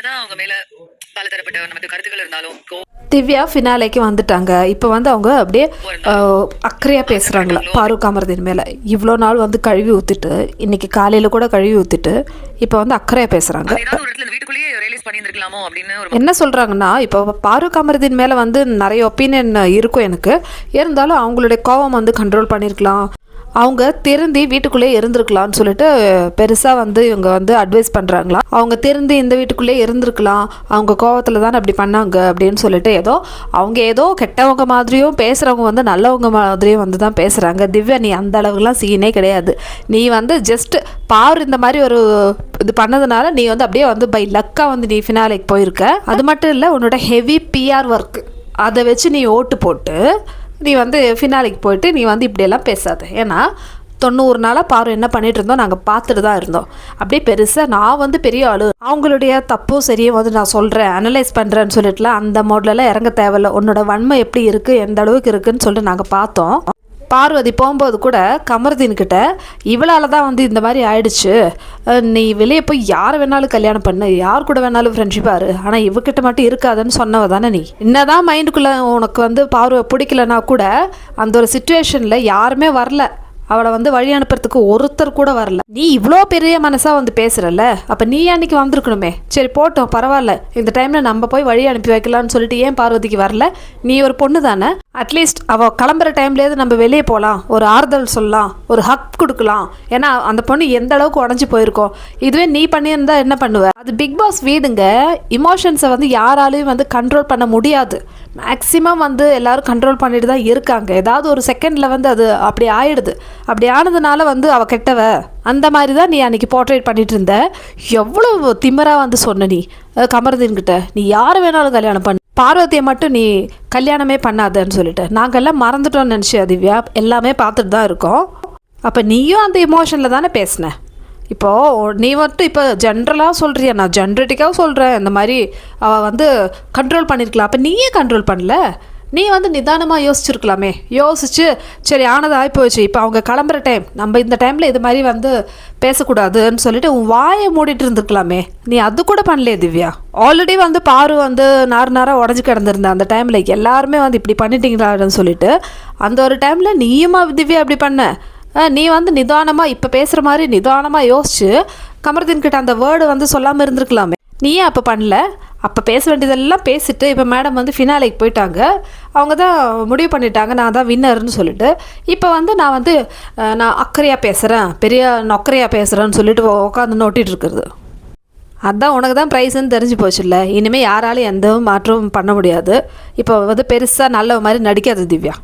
என்னதான் அவங்க மேல பலதரப்பட்ட நமக்கு கருத்துக்கள் இருந்தாலும் திவ்யா ஃபினாலேக்கு வந்துட்டாங்க. இப்போ வந்து அவங்க அப்படியே அஹ், அக்கறையா பேசுகிறாங்களா பாரூக் அமர்தின் மேலே. இவ்வளோ நாள் வந்து கழுவி ஊற்றிட்டு இன்னைக்கு காலையில் கூட கழுவி ஊற்றிட்டு இப்போ வந்து அக்கறையாக பேசுகிறாங்க என்ன சொல்கிறாங்கன்னா இப்போ பாரூக் அமர்தின் மேலே வந்து நிறைய ஒப்பீனியன் இருக்கும் எனக்கு. இருந்தாலும் அவங்களுடைய கோவம் வந்து கண்ட்ரோல் பண்ணியிருக்கலாம். அவங்க திருந்தி வீட்டுக்குள்ளே இருந்திருக்கலாம்னு சொல்லிட்டு பெருசாக வந்து இவங்க வந்து அட்வைஸ் பண்ணுறாங்களா அவங்க திருந்தி இந்த வீட்டுக்குள்ளே இருந்திருக்கலாம். அவங்க கோவத்தில் தானே அப்படி பண்ணாங்க அப்படின்னு சொல்லிட்டு ஏதோ அவங்க ஏதோ கெட்டவங்க மாதிரியும் பேசுகிறவங்க வந்து நல்லவங்க மாதிரியும் வந்து தான் பேசுகிறாங்க திவ்யா நீ அந்த அளவுக்குலாம் சீனே கிடையாது. நீ வந்து ஜஸ்ட் பார் இந்த மாதிரி ஒரு இது பண்ணதுனால நீ வந்து அப்படியே வந்து பை லக்காக வந்து நீ ஃபினாலைக்கு போயிருக்க. அது மட்டும் இல்லை உன்னோட ஹெவி பிஆர் ஒர்க் அதை வச்சு நீ ஓட்டு போட்டு நீ வந்து ஃபினாலிக்கு போயிட்டு நீ வந்து இப்படியெல்லாம் பேசாத. ஏன்னா தொண்ணூறு நாளாக பாரு என்ன பண்ணிட்டு இருந்தோம் நாங்கள் பார்த்துட்டு தான் இருந்தோம். அப்படியே பெருசாக நான் வந்து பெரிய ஆளு. அவங்களுடைய தப்பும் சரியும் வந்து நான் சொல்கிறேன் அனலைஸ் பண்ணுறேன்னு சொல்லிட்டுலாம் அந்த மாடலெல்லாம் இறங்க தேவையில்ல. உன்னோட வன்மை எப்படி இருக்குது எந்த அளவுக்கு இருக்குன்னு சொல்லிட்டு நாங்கள் பார்த்தோம். பார்வதி போகும்போது கூட கமர்தீன் இவளால் தான் வந்து இந்த மாதிரி ஆயிடுச்சு. நீ வெளியே போய் யாரை வேணாலும் கல்யாணம் பண்ணு. யார் கூட வேணாலும் ஃப்ரெண்ட்ஷிப்பாக இரு. ஆனால் இவகிட்ட மட்டும் இருக்காதுன்னு சொன்னவ தானே நீ? என்னதான் மைண்டுக்குள்ளே உனக்கு வந்து பார்வை பிடிக்கலனா கூட அந்த ஒரு சுச்சுவேஷனில் யாருமே வரல. அவளை வந்து வழி அனுப்புறதுக்கு ஒருத்தர் கூட வரல. நீ இவ்வளோ பெரிய மனசாக வந்து பேசுகிறல்ல அப்போ நீ அன்னைக்கு வந்திருக்கணுமே. சரி போட்டோம் பரவாயில்ல. இந்த டைமில் நம்ம போய் வழி அனுப்பி வைக்கலாம்னு சொல்லிட்டு ஏன் பார்வதிக்கு வரல? நீ ஒரு பொண்ணு தானே? அட்லீஸ்ட் அவள் கிளம்புற டைம்லேயாவது நம்ம வெளியே போகலாம் ஒரு ஆறுதல் சொல்லலாம். ஒரு ஹக் கொடுக்கலாம். ஏன்னா அந்த பொண்ணு எந்த அளவுக்கு உடஞ்சி போயிருக்கோம் இதுவே நீ பண்ணியிருந்தா என்ன பண்ணுவ? அது பிக் பாஸ் வீடுங்க. இமோஷன்ஸை வந்து யாராலையும் வந்து கண்ட்ரோல் பண்ண முடியாது. மேக்ஸிமம் வந்து எல்லாரும் கண்ட்ரோல் பண்ணிட்டு தான் இருக்காங்க. ஏதாவது ஒரு செகண்டில் வந்து அது அப்படி ஆயிடுது. அப்படி ஆனதுனால வந்து அவ கெட்டவ. அந்த மாதிரி தான் நீ அன்றைக்கி போர்ட்ரேட் பண்ணிட்டு இருந்த எவ்வளோ திமராக வந்து சொன்ன நீ அஹ் கமருதீன் நீ யார் வேணாலும் கல்யாணம் பண்ண. பார்வதியை மட்டும் நீ கல்யாணமே பண்ணாதன்னு சொல்லிட்டு. நாங்கெல்லாம் மறந்துட்டோம்னு நினச்சி திவ்யா எல்லாமே பார்த்துட்டு தான் இருக்கோம். அப்போ நீயும் அந்த இமோஷனில் தானே பேசின? இப்போது நீ மட்டும் இப்போ ஜென்ரலாக சொல்கிறியா நான் ஜென்ரட்டிக்காக சொல்கிறேன் இந்த மாதிரி அவள் வந்து கண்ட்ரோல் பண்ணியிருக்கலாம் அப்போ நீயே கண்ட்ரோல் பண்ணல? நீ வந்து நிதானமாக யோசிச்சிருக்கலாமே. யோசிச்சு சரி ஆனது ஆகிப்போச்சு இப்போ அவங்க கிளம்புற டைம் நம்ம இந்த டைமில் இது மாதிரி வந்து பேசக்கூடாதுன்னு சொல்லிட்டு உன் வாயை மூடிட்டு இருந்துருக்கலாமே. நீ அது கூட பண்ணலையே திவ்யா. ஆல்ரெடி வந்து பாரு வந்து நார் நாராக உடஞ்சி கிடந்திருந்த அந்த டைமில் எல்லாருமே வந்து இப்படி பண்ணிட்டீங்களான்னு சொல்லிட்டு அந்த ஒரு டைமில் நீயுமா திவ்யா அப்படி பண்ண. நீ வந்து நிதானமாக இப்போ பேசுகிற மாதிரி நிதானமாக யோசிச்சு கமர்தீன் கிட்ட அந்த வேர்டு வந்து சொல்லாமல் இருந்திருக்கலாமே. நீ ஏன் அப்போ பண்ணல. அப்போ பேச வேண்டியதெல்லாம் பேசிட்டு இப்போ மேடம் வந்து ஃபினாலைக்கு போயிட்டாங்க. அவங்க தான் முடிவு பண்ணிட்டாங்க நான் தான் வின்னர்னு சொல்லிட்டு. இப்போ வந்து நான் வந்து நான் அக்கறையாக பேசுகிறேன் பெரிய நொக்கரையாக பேசுகிறேன்னு சொல்லிட்டு உட்காந்து நோட்டிட்டு இருக்கிறது. அதான் உனக்கு தான் ப்ரைஸ்ன்னு தெரிஞ்சு போச்சுல்ல. இனிமேல் யாராலையும் எந்த மாற்றமும் பண்ண முடியாது. இப்போ வந்து பெருசாக நல்ல மாதிரி நடிக்காது திவ்யா.